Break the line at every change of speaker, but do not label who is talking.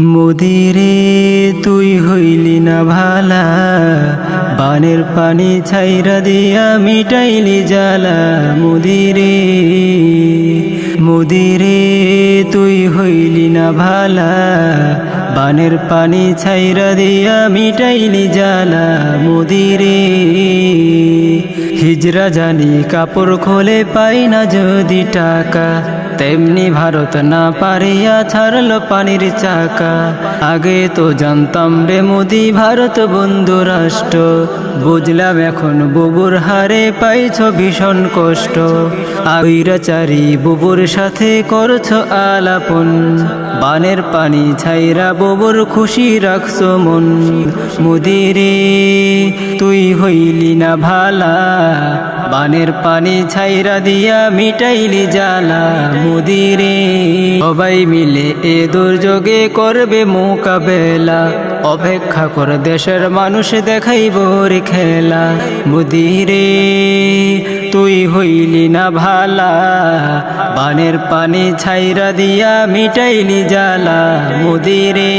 মুদিরে, তুই হইলি না ভালা। বানের পানি ছাইরা দিয়া মিটাইলি জ্বালা। মুদিরে মুদিরে, তুই হইলি না ভালা। বানের পানি ছাইরা দিয়া মিটাইলি জ্বালা। মুদিরে, হিজরা জানি কাপড় খোলে পাই না যদি টাকা। তেমনি ভারত না পারিয়া ছাড়লো পানির চাকা। আগে তো জানতাম রে মোদি, ভারত বন্ধু রাষ্ট্র। বুঝলাম এখন বুবুর হারে পাইছ ভীষণ কষ্ট। আইরাচারি বুবুর সাথে করছ আলাপন। বানের পানি ছাইরা বুবুর খুশি রাখছো মন। মুদিরে, তুই হইলি না ভালা। বানের পানি ছাইরা দিয়া মিটাইলি জ্বালা। মুদিরে, সবাই মিলে এ দুর্যোগে করবে মোকাবেলা। অপেক্ষা কর দেশের মানুষ দেখাইব রে খেলা। মুদিরে, তুই হইলি না ভালা বানের পানি ছাইরা দিয়া মিটাইলি জ্বালা। মুদিরে